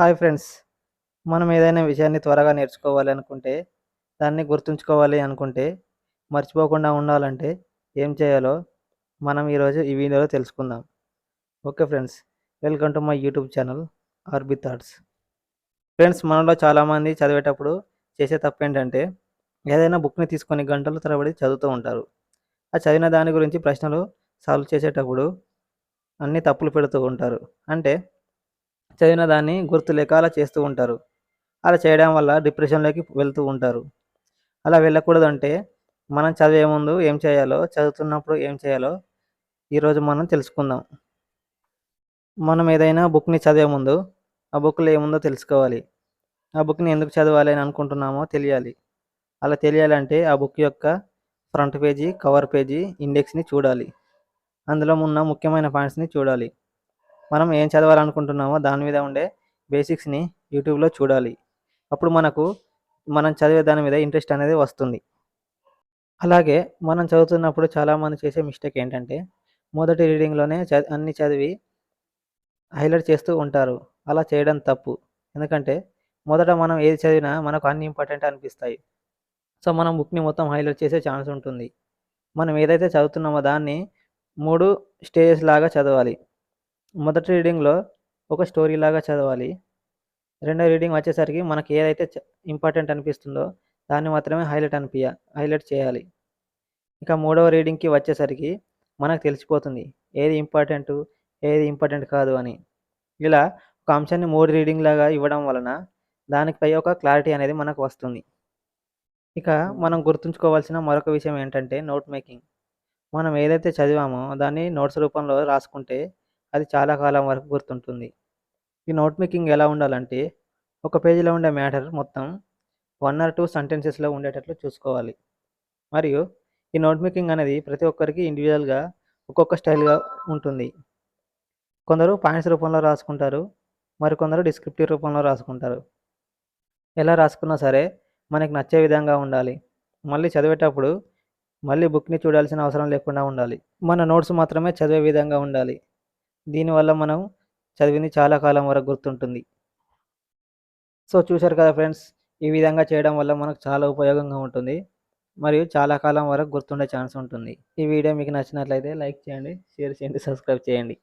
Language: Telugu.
Hi friends. మనం ఏదైనా విషయాన్ని త్వరగా నేర్చుకోవాలి అనుకుంటే దాన్ని గుర్తుంచుకోవాలి అనుకుంటే మర్చిపోకుండా ఉండాలంటే ఏం చేయాలో మనం ఈరోజు ఈ వీడియోలో తెలుసుకుందాం. Okay friends welcome to my YouTube channel RB thoughts. Friends మనలో చాలామంది చదివేటప్పుడు చేసే తప్పు ఏంటంటే ఏదైనా బుక్ని తీసుకొని గంటల తరబడి చదువుతూ ఉంటారు. ఆ చదివిన దాని గురించి ప్రశ్నలు సాల్వ్ చేసేటప్పుడు అన్ని తప్పులు పెడుతూ ఉంటారు. అంటే చదివిన దాన్ని గుర్తులేక అలా చేస్తూ ఉంటారు. అలా చేయడం వల్ల డిప్రెషన్లోకి వెళ్తూ ఉంటారు. అలా వెళ్ళకూడదు అంటే మనం చదివే ముందు ఏం చేయాలో చదువుతున్నప్పుడు ఏం చేయాలో ఈరోజు మనం తెలుసుకుందాం. మనం ఏదైనా బుక్ని చదివే ముందు ఆ బుక్లో ఏముందో తెలుసుకోవాలి. ఆ బుక్ని ఎందుకు చదవాలి అని అనుకుంటున్నామో తెలియాలి. అలా తెలియాలంటే ఆ బుక్ యొక్క ఫ్రంట్ పేజీ కవర్ పేజీ ఇండెక్స్ని చూడాలి. అందులో ఉన్న ముఖ్యమైన పాయింట్స్ని చూడాలి. మనం ఏం చదవాలనుకుంటున్నామో దాని మీద ఉండే బేసిక్స్ని యూట్యూబ్లో చూడాలి. అప్పుడు మనకు మనం చదివే దాని మీద ఇంట్రెస్ట్ అనేది వస్తుంది. అలాగే మనం చదువుతున్నప్పుడు చాలామంది చేసే మిస్టేక్ ఏంటంటే మొదటి రీడింగ్లోనే చ అన్ని చదివి హైలైట్ చేస్తూ ఉంటారు. అలా చేయడం తప్పు. ఎందుకంటే మొదట మనం ఏది చదివినా మనకు అన్ని ఇంపార్టెంట్ అనిపిస్తాయి. సో మనం బుక్ని మొత్తం హైలైట్ చేసే ఛాన్స్ ఉంటుంది. మనం ఏదైతే చదువుతున్నామో దాన్ని మూడు స్టేజెస్ లాగా చదవాలి. మొదటి రీడింగ్లో ఒక స్టోరీ లాగా చదవాలి. రెండో రీడింగ్ వచ్చేసరికి మనకి ఏదైతే ఇంపార్టెంట్ అనిపిస్తుందో దాన్ని మాత్రమే హైలైట్ అనిపించ హైలైట్ చేయాలి. ఇక మూడవ రీడింగ్కి వచ్చేసరికి మనకు తెలిసిపోతుంది ఏది ఇంపార్టెంట్ ఏది ఇంపార్టెంట్ కాదు అని. ఇలా ఒక అంశాన్ని మూడు రీడింగ్ లాగా ఇవ్వడం వలన దానిపై ఒక క్లారిటీ అనేది మనకు వస్తుంది. ఇక మనం గుర్తుంచుకోవాల్సిన మరొక విషయం ఏంటంటే నోట్ మేకింగ్. మనం ఏదైతే చదివామో దాన్ని నోట్స్ రూపంలో రాసుకుంటే అది చాలా కాలం వరకు గుర్తుంటుంది. ఈ నోట్ మేకింగ్ ఎలా ఉండాలంటే ఒక పేజీలో ఉండే మ్యాటర్ మొత్తం వన్ ఆర్ టూ సెంటెన్సెస్లో ఉండేటట్లు చూసుకోవాలి. మరియు ఈ నోట్ మేకింగ్ అనేది ప్రతి ఒక్కరికి ఇండివిజువల్గా ఒక్కొక్క స్టైల్గా ఉంటుంది. కొందరు పాయింట్స్ రూపంలో రాసుకుంటారు మరికొందరు డిస్క్రిప్టివ్ రూపంలో రాసుకుంటారు. ఎలా రాసుకున్నా సరే మనకి నచ్చే విధంగా ఉండాలి. మళ్ళీ చదివేటప్పుడు మళ్ళీ బుక్ని చూడాల్సిన అవసరం లేకుండా ఉండాలి. మన నోట్స్ మాత్రమే చదివే విధంగా ఉండాలి. దీనివల్ల మనం చదివింది చాలా కాలం వరకు గుర్తుంటుంది. సో చూశారు కదా ఫ్రెండ్స్ ఈ విధంగా చేయడం వల్ల మనకు చాలా ఉపయోగంగా ఉంటుంది. మరియు చాలా కాలం వరకు గుర్తుండే ఛాన్స్ ఉంటుంది. ఈ వీడియో మీకు నచ్చినట్లయితే లైక్ చేయండి షేర్ చేయండి సబ్స్క్రైబ్ చేయండి.